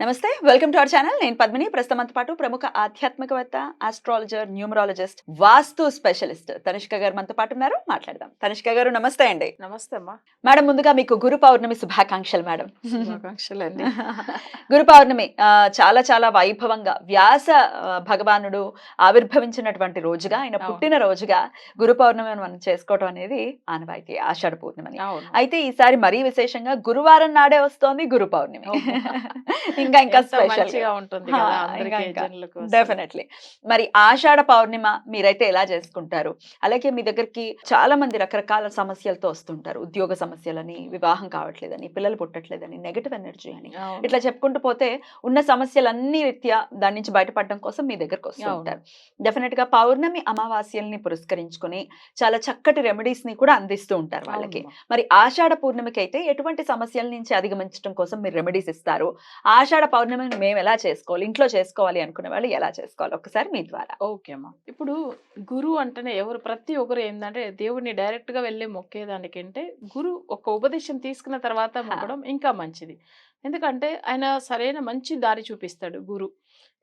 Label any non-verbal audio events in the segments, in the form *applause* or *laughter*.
నమస్తే welcome to our channel. నేను పద్మిని. ప్రస్తుతంతో పాటు ప్రముఖ ఆధ్యాత్మికవేత్త astrologer numerologist vastu specialist Tanishka garu మనతో పాటు ఉన్నారు. మాట్లాడదాం. తనిష్క గారు నమస్తే అండి. నమస్తే అమ్మా. మేడం ముందుగా మీకు గురు పౌర్ణమి శుభాకాంక్షలు మేడం. శుభాకాంక్షలు అండి. *laughs* గురు పౌర్ణమి చాలా చాలా వైభవంగా వ్యాస భగవానుడు ఆవిర్భవించినటువంటి రోజుగా ఆయన. పుట్టిన రోజుగా గురు పౌర్ణమిని మనం చేసుకోవడం అనేది ఆనవాయితీ ఆషాఢ పూర్ణిమని. అవును. అయితే ఈసారి మరీ విశేషంగా గురువారం నాడే వస్తోంది గురు పౌర్ణమి. *laughs* ఇంకా ఇంకా స్పెషల్. ఉంటుంది. డెఫినెట్లీ. మరి ఆషాఢ పౌర్ణిమ మీరైతే ఎలా చేసుకుంటారు? అలాగే మీ దగ్గరికి చాలా మంది రకరకాల సమస్యలతో వస్తుంటారు. ఉద్యోగ సమస్యలని వివాహం కావట్లేదని పిల్లలు పుట్టట్లేదని నెగటివ్ ఎనర్జీ అని. ఇట్లా చెప్పుకుంటూ పోతే ఉన్న సమస్యలన్నీ రీత్యా దాని నుంచి బయటపడడం కోసం మీ దగ్గరకు వస్తూ అవును. ఉంటారు డెఫినెట్గా పౌర్ణమి అమావాస్యల్ని పురస్కరించుకొని చాలా చక్కటి రెమెడీస్ని కూడా అందిస్తూ ఉంటారు వాళ్ళకి. మరి ఆషాఢ పూర్ణిమకి అయితే ఎటువంటి సమస్యల నుంచి అధిగమించడం కోసం మీరు రెమెడీస్ ఇస్తారు? ఆషాఢ పౌర్ణమిని మేము ఎలా చేసుకోవాలి? ఇంట్లో చేసుకోవాలి అనుకునే వాళ్ళు ఎలా చేసుకోవాలి? ఒకసారి మీ ద్వారా. ఓకే అమ్మా. ఇప్పుడు గురువు అంటేనే ఎవరు ప్రతి ఒక్కరు ఏంటంటే దేవుడిని డైరెక్ట్గా వెళ్ళి మొక్కేదానికంటే గురు ఒక ఉపదేశం తీసుకున్న తర్వాత మొక్కడం ఇంకా మంచిది. ఎందుకంటే ఆయన సరైన మంచి దారి చూపిస్తాడు గురు.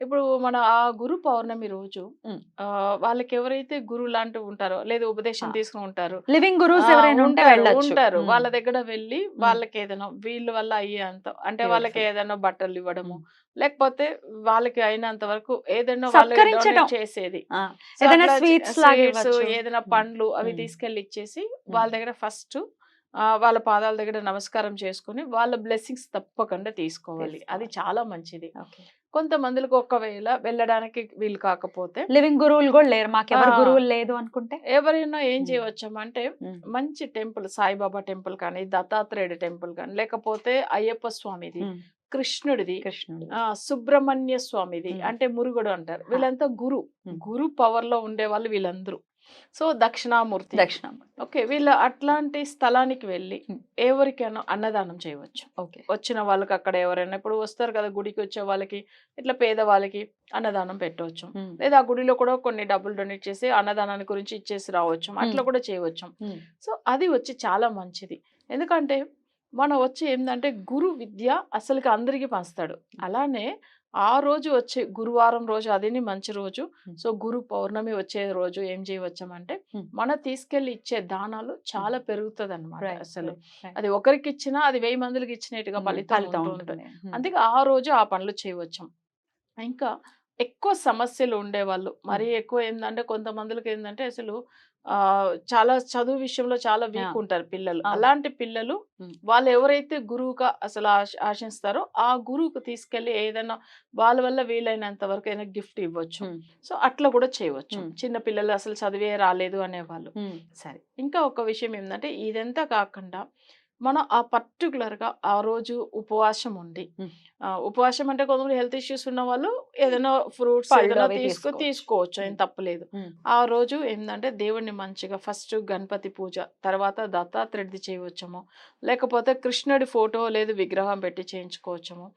ఇప్పుడు మన ఆ గురు పౌర్ణమి రోజు ఉమ్. ఆ, వాళ్ళకి ఎవరైతే గురు లాంటివి ఉంటారో లేదా ఉపదేశం ఆ. తీసుకుని ఉంటారో లివింగ్ గురూస్ ఆ, ఎవరైనా ఉంటే ఉంటారు, వెళ్ళొచ్చు ఉంటారు ఉమ్. వాళ్ళ దగ్గర వెళ్ళి వాళ్ళకి ఏదైనా వీళ్ళ వల్ల అయ్యేంత అంటే వాళ్ళకి. ఏదైనా బట్టలు ఇవ్వడము. లేకపోతే వాళ్ళకి అయినంత వరకు ఏదైనా వాళ్ళకి సత్కరించడం. చేసేది ఆ, ఏదైనా అట్లా లాగా ఇవ్వచ్చు. ఏదైనా. పండ్లు అవి ఉమ్. తీసుకెళ్ళి ఇచ్చేసి వాళ్ళ దగ్గర ఫస్ట్ వాళ్ళ పాదాల దగ్గర నమస్కారం చేసుకుని వాళ్ళ బ్లెస్సింగ్స్ తప్పకుండా తీసుకోవాలి అది. చాలా మంచిది. కొంతమందికి ఒకవేళ వెళ్ళడానికి వీలు కాకపోతే లివింగ్ గురువులు కూడా లేరు మాకెవరు. గురువులు లేదు అనుకుంటే ఎవరైనా ఏం. చేయవచ్చమంటే. మంచి టెంపుల్ సాయిబాబా టెంపుల్ కానీ దత్తాత్రేయుడి టెంపుల్ కానీ లేకపోతే అయ్యప్ప స్వామిది. కృష్ణుడిది కృష్ణుడు ఆ సుబ్రహ్మణ్య స్వామిది. అంటే మురుగుడు అంటారు. వీళ్ళంతా గురు. గురు పవర్లో ఉండే వాళ్ళు వీళ్ళందరూ సో దక్షిణామూర్తి. దక్షిణామూర్తి. ఓకే వీళ్ళ అట్లాంటి స్థలానికి వెళ్ళి. ఎవరికైనా అన్నదానం చేయవచ్చు. ఓకే. వచ్చిన వాళ్ళకి అక్కడ ఎవరైనా ఇప్పుడు వస్తారు కదా గుడికి వచ్చే వాళ్ళకి ఇట్లా పేదవాళ్ళకి అన్నదానం పెట్టవచ్చు. లేదా ఆ గుడిలో కూడా కొన్ని డబ్బులు డొనేట్ చేసి అన్నదానాన్ని గురించి ఇచ్చేసి రావచ్చు. అట్లా కూడా చేయవచ్చు. సో అది వచ్చి చాలా మంచిది. ఎందుకంటే మనం వచ్చి ఏంటంటే గురు విద్య అసలుకి అందరికీ పంచుతాడు. అలానే ఆ రోజు వచ్చే గురువారం రోజు అదిని మంచి రోజు. సో గురు పౌర్ణమి వచ్చే రోజు ఏం చేయవచ్చామంటే. మన తీసుకెళ్ళి ఇచ్చే దానాలు చాలా పెరుగుతుంది అనమాట అసలు. అది ఒకరికి ఇచ్చినా అది వెయ్యి మందికి ఇచ్చినట్టుగా ఉమ్, ఫలితం ఫలితం ఉంటూ ఉంటుంది. అందుకే ఆ రోజు ఆ పనులు చేయవచ్చు ఇంకా ఎక్కువ సమస్యలు ఉండేవాళ్ళు మరీ ఎక్కువ ఏంటంటే కొంతమందికి ఏంటంటే అసలు ఆ చాలా చదువు విషయంలో చాలా వీక్. ఉంటారు పిల్లలు. అలాంటి పిల్లలు. వాళ్ళు ఎవరైతే గురువుగా అసలు ఆశ- ఆశిస్తారో ఆ గురువుకు తీసుకెళ్ళి ఏదైనా వాళ్ళ వల్ల వీలైనంత వరకు ఏదైనా గిఫ్ట్ ఇవ్వచ్చు. సో అట్లా కూడా చేయవచ్చు. చిన్న పిల్లలు అసలు చదివే రాలేదు అనేవాళ్ళు. సరే ఇంకా ఒక విషయం ఏంటంటే ఇదంతా కాకుండా మనం ఆ particular గా ఆ రోజు ఉపవాసం ఉండి. ఉపవాసం అంటే కొంతమంది హెల్త్ ఇష్యూస్ ఉన్న వాళ్ళు ఏదైనా ఫ్రూట్స్ ఏదైనా తీసుకు తీసుకోవచ్చు. ఏం. తప్పలేదు. ఆ రోజు ఏంటంటే దేవుణ్ణి మంచిగా ఫస్ట్ గణపతి పూజ తర్వాత దత్తాత్రేయుడిది చేయవచ్చము. లేకపోతే కృష్ణుడి ఫోటో లేదు విగ్రహం పెట్టి చేయించుకోవచ్చము.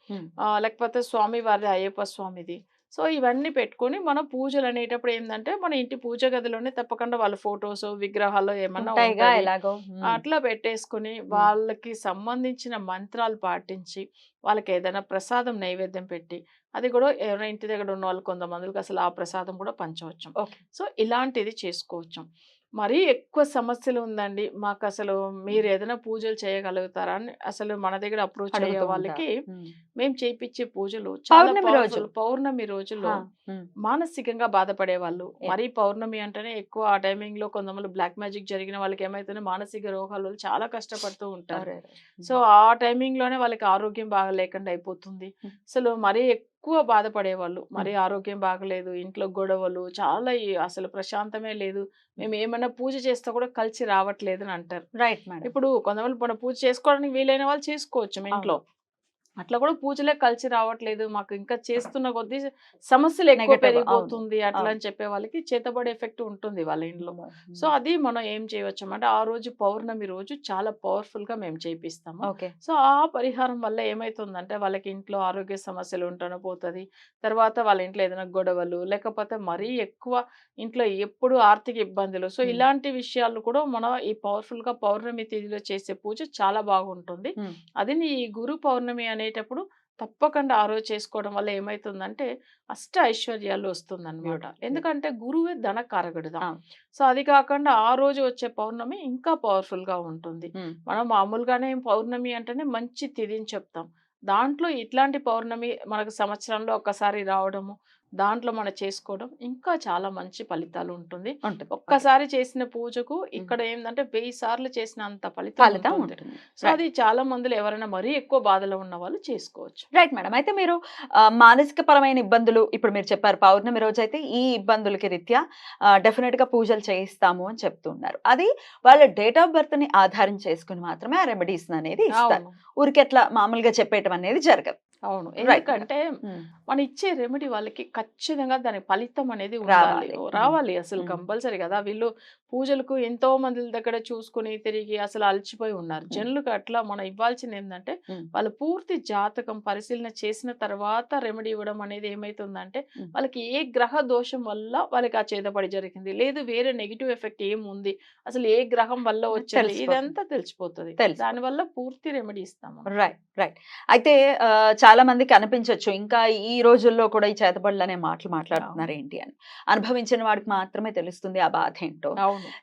లేకపోతే స్వామి వారిది అయ్యప్ప స్వామిది. సో ఇవన్నీ పెట్టుకొని మన పూజలు అనేటప్పుడు ఏంటంటే మన ఇంటి పూజ గదిలోనే తప్పకుండా వాళ్ళ ఫొటోస్ విగ్రహాలు ఏమన్నా. ఎలాగో. అట్లా పెట్టేసుకుని వాళ్ళకి సంబంధించిన మంత్రాలు పాటించి వాళ్ళకి ఏదైనా ప్రసాదం నైవేద్యం పెట్టి అది కూడా ఎవరైనా ఇంటి దగ్గర ఉన్న వాళ్ళు కొంతమందికి అసలు ఆ ప్రసాదం కూడా పంచవచ్చు. ఓకే. సో ఇలాంటిది చేసుకోవచ్చు. మరీ ఎక్కువ సమస్యలు ఉందండి మాకు అసలు మీరు ఏదైనా పూజలు చేయగలుగుతారా అని అసలు మన దగ్గర అప్రోచ్ అయ్యే వాళ్ళకి. మేము చేయించే పూజలు చాలా పౌర్ణమి రోజు. పౌర్ణమి రోజుల్లో. మానసికంగా బాధపడే వాళ్ళు. మరీ పౌర్ణమి అంటేనే ఎక్కువ ఆ టైమింగ్లో కొంతమంది బ్లాక్ మ్యాజిక్ జరిగిన వాళ్ళకి ఏమైతే మానసిక రోగాల చాలా కష్టపడుతూ ఉంటారు. సో ఆ టైమింగ్లోనే వాళ్ళకి ఆరోగ్యం బాగా లేకుండా అయిపోతుంది. అసలు మరీ ఎక్కువ బాధపడేవాళ్ళు. మరీ ఆరోగ్యం బాగలేదు ఇంట్లో గొడవలు చాలా ఈ- అసలు ప్రశాంతమే లేదు. మేము ఏమైనా పూజ చేస్తే కూడా కలిసి రావట్లేదు అని అంటారు. Right madam. ఇప్పుడు కొంతమంది మన పూజ చేసుకోవడానికి వీలైన వాళ్ళు చేసుకోవచ్చు మీ ఇంట్లో. అట్లా కూడా పూజలే కలిసి రావట్లేదు. మాకు ఇంకా చేస్తున్న కొద్దీ సమస్యలు ఎక్కువ పెరిగిపోతుంది అట్లా. అని చెప్పే వాళ్ళకి చేతబడి ఎఫెక్ట్ ఉంటుంది వాళ్ళ ఇంట్లో సో అది మనం ఏం చేయవచ్చు అంటే ఆ రోజు పౌర్ణమి రోజు చాలా పవర్ఫుల్గా మేము చేపిస్తాము. సో ఆ పరిహారం వల్ల ఏమైతుందంటే వాళ్ళకి ఇంట్లో ఆరోగ్య సమస్యలు ఉంటానో పోతుంది. తర్వాత వాళ్ళ ఇంట్లో ఏదైనా గొడవలు లేకపోతే మరీ ఎక్కువ ఇంట్లో ఎప్పుడు ఆర్థిక ఇబ్బందులు. సో. ఇలాంటి విషయాలు కూడా మనం ఈ పవర్ఫుల్గా పౌర్ణమి తిథిలో చేసే పూజ చాలా బాగుంటుంది. అది నీ గురు పౌర్ణమి అనేటప్పుడు తప్పకుండా ఆ రోజు చేసుకోవడం వల్ల ఏమైతుందంటే అష్ట ఐశ్వర్యాలు వస్తుందన్నమాట. ఎందుకంటే గురువే ధనకారకుడుదా అవును. సో అది కాకుండా ఆ రోజు వచ్చే పౌర్ణమి ఇంకా పవర్ఫుల్గా ఉంటుంది మనం మామూలుగానే పౌర్ణమి అంటేనే మంచి తిథిని చెప్తాం. దాంట్లో ఇట్లాంటి పౌర్ణమి మనకు సంవత్సరంలో ఒక్కసారి రావడము దాంట్లో మనం చేసుకోవడం ఇంకా చాలా మంచి ఫలితాలు ఉంటుంది. ఒక్కసారి చేసిన పూజకు ఇక్కడ ఏంటంటే వెయ్యి సార్లు చేసిన అంత ఫలితం ఉంటుంది. సో అది చాలా మందిలో ఎవరైనా మరీ ఎక్కువ బాధలో ఉన్న వాళ్ళు చేసుకోవచ్చు. రైట్ మేడం అయితే మీరు మానసిక పరమైన ఇబ్బందులు ఇప్పుడు మీరు చెప్పారు పౌర్ణమి రోజు అయితే ఈ ఇబ్బందులకి రీత్యా డెఫినెట్గా పూజలు చేయిస్తాము అని చెప్తున్నారు అది వాళ్ళ డేట్ ఆఫ్ బర్త్ని ఆధారం చేసుకుని మాత్రమే ఆ రెమెడీస్ అనేది ఇస్తారు. ఊరికెట్లా మామూలుగా చెప్పేయటం అనేది జరగదు. అవును. ఎందుకంటే మనం ఇచ్చే రెమెడీ వాళ్ళకి ఖచ్చితంగా దాని ఫలితం అనేది ఉండాలి రావాలి. అసలు. కంపల్సరీ కదా వీళ్ళు పూజలకు ఎంతో మంది దగ్గర చూసుకుని తిరిగి అసలు అలసిపోయి ఉన్నారు. జనులకు అట్లా మనం ఇవ్వాల్సింది ఏంటంటే. వాళ్ళ పూర్తి జాతకం పరిశీలన చేసిన తర్వాత రెమెడీ ఇవ్వడం అనేది ఏమైతుందంటే. వాళ్ళకి ఏ గ్రహ దోషం వల్ల వాళ్ళకి ఆ చేతపడి జరిగింది లేదు వేరే నెగిటివ్ ఎఫెక్ట్ ఏముంది అసలు ఏ గ్రహం వల్ల వచ్చింది. ఇదంతా తెలిసిపోతుంది. దానివల్ల పూర్తి రెమెడీ ఇస్తాము రైట్ రైట్ అయితే చాలా మందికి అనిపించవచ్చు ఇంకా ఈ రోజుల్లో కూడా ఈ చేతబడులు అనే మాటలు మాట్లాడుతున్నారు ఏంటి అని. అనుభవించిన వాడికి మాత్రమే తెలుస్తుంది ఆ బాధ ఏంటో.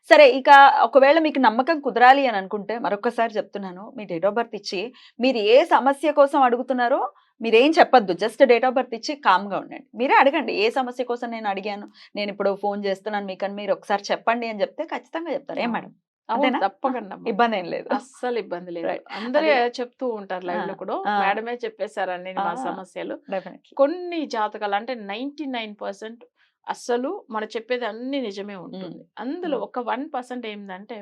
సరే ఇక ఒకవేళ మీకు నమ్మకం కుదరాలి అని అనుకుంటే మరొకసారి చెప్తున్నాను. మీ డేట్ ఆఫ్ బర్త్ ఇచ్చి మీరు ఏ సమస్య కోసం అడుగుతున్నారో మీరేం చెప్పొద్దు. జస్ట్ డేట్ ఆఫ్ బర్త్ ఇచ్చి కామ్గా ఉండండి. మీరే అడగండి. ఏ సమస్య కోసం నేను అడిగాను? నేను ఇప్పుడు ఫోన్ చేస్తున్నాను మీకు అని మీరు ఒకసారి చెప్పండి అని చెప్తే ఖచ్చితంగా చెప్తారు. ఏ మేడం? అంతేనా? తప్పకుండా. ఇబ్బంది ఏం లేదు అస్సలు ఇబ్బంది లేదు. అందరే అదే. చెప్తూ ఉంటారు లైవ్లో కూడా. మేడమే చెప్పేశారని మా. సమస్యలు కొన్ని జాతకాలు అంటే నైన్టీ నైన్ పర్సెంట్ అస్సలు మనం చెప్పేది అన్ని నిజమే ఉంటుంది అందులో. ఒక వన్ పర్సెంట్ ఏంటంటే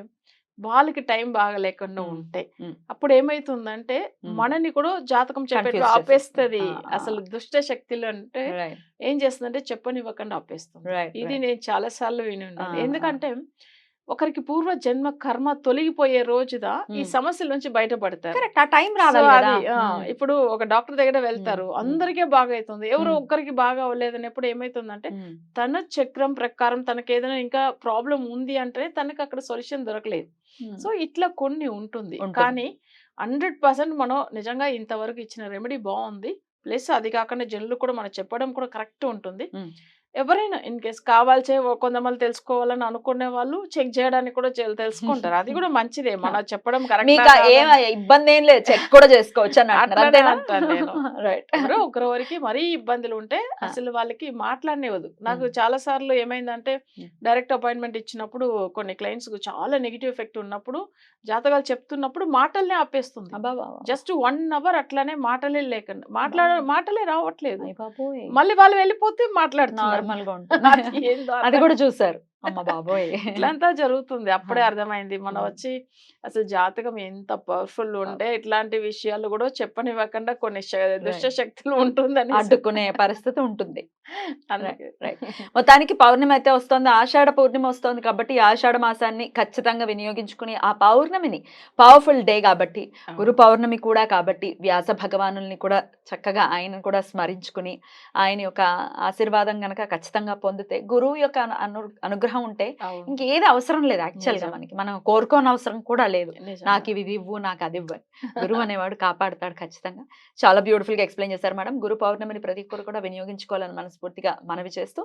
వాళ్ళకి టైం బాగా లేకుండా మ్మ్. ఉంటే. అప్పుడు ఏమైతుందంటే. మనని కూడా జాతకం Confuse ఆపేస్తుంది. అసలు దుష్ట శక్తులు అంటే ఏం చేస్తుందంటే చెప్పనివ్వకుండా ఆపేస్తుంది ఇది నేను చాలా సార్లు విని ఉన్నాను. ఎందుకంటే ఒకరికి పూర్వ జన్మ కర్మ తొలగిపోయే రోజుదా ఈ. సమస్యల నుంచి బయటపడతారు టైం రావాలి. ఇప్పుడు ఒక డాక్టర్ దగ్గర వెళ్తారు. అందరికీ బాగా అవుతుంది ఎవరో. ఒక్కరికి బాగా అవ్వలేదన్నప్పుడు ఏమైతుందంటే మ్మ్. తన చక్రం ప్రకారం తనకి ఏదైనా ఇంకా ప్రాబ్లం ఉంది అంటే తనకి అక్కడ సొల్యూషన్ దొరకలేదు. సో ఇట్లా కొన్ని ఉంటుంది. కానీ హండ్రెడ్ పర్సెంట్ మనం నిజంగా ఇంతవరకు ఇచ్చిన రెమెడీ బాగుంది ప్లస్ అది కాకుండా జనులు కూడా మనం చెప్పడం కూడా కరెక్ట్ ఉంటుంది. ఎవరైనా ఇన్ కేస్ కావాల్సే కొంతమంది తెలుసుకోవాలని అనుకునే వాళ్ళు చెక్ చేయడానికి కూడా తెలుసుకుంటారు. అది కూడా మంచిదే. *laughs* మనం చెప్పడం కరెక్ట్ ఏం ఇబ్బంది ఏం లేదు. చెక్ కూడా చేసుకోవచ్చు అని నేను. *laughs* రైట్ మరీ ఇబ్బందులు ఉంటే అసలు వాళ్ళకి మాట్లాడనివ్వదు. నాకు. చాలా సార్లు ఏమైందంటే. డైరెక్ట్ అపాయింట్మెంట్ ఇచ్చినప్పుడు కొన్ని క్లయింట్స్కు చాలా నెగిటివ్ ఎఫెక్ట్ ఉన్నప్పుడు జాతకాలు చెప్తున్నప్పుడు మాటల్నే ఆపేస్తుంది. జస్ట్ వన్ అవర్ అట్లానే మాటలే లేకుండా మాట్లాడ. మాటలే రావట్లేదు. మళ్ళీ వాళ్ళు వెళ్ళిపోతే మాట్లాడుతున్నారు. నార్మల్గా ఉంటుంది. అది కూడా చూసారు. అమ్మ బాబోయ్! *laughs* ఇట్లంతా జరుగుతుంది. అప్పుడే. అర్థమైంది. మనం. వచ్చి అసలు జాతకం ఎంత పవర్ఫుల్ ఉంటే ఇట్లాంటి విషయాలు కూడా చెప్పనివ్వకుండా కొన్ని దుష్ట శక్తులు ఉంటుందని అడ్డుకునే పరిస్థితి ఉంటుంది. *laughs* మొత్తానికి పౌర్ణమి అయితే వస్తుంది. ఆషాఢ పౌర్ణమి వస్తుంది కాబట్టి ఆషాఢ మాసాన్ని ఖచ్చితంగా వినియోగించుకుని ఆ పౌర్ణమిని పవర్ఫుల్ డే కాబట్టి. గురు పౌర్ణమి కూడా కాబట్టి వ్యాస భగవానుల్ని కూడా చక్కగా ఆయన కూడా స్మరించుకుని ఆయన యొక్క ఆశీర్వాదం గనక ఖచ్చితంగా పొందితే గురువు యొక్క అను- అను- అనుగ్రహం ఉంటే. ఇంకేది అవసరం లేదు యాక్చువల్గా. మనకి మనం కోరుకోని అవసరం కూడా లేదు. నాకు ఇవి ఇవ్వు నాకు అది ఇవ్వు అని. గురువు అనేవాడు కాపాడుతాడు ఖచ్చితంగా చాలా బ్యూటిఫుల్గా ఎక్స్ప్లెయిన్ చేశారు మేడం గురు పౌర్ణమిని ప్రతి ఒక్కరు కూడా వినియోగించుకోవాలని మనస్ఫూర్తిగా మనవి చేస్తూ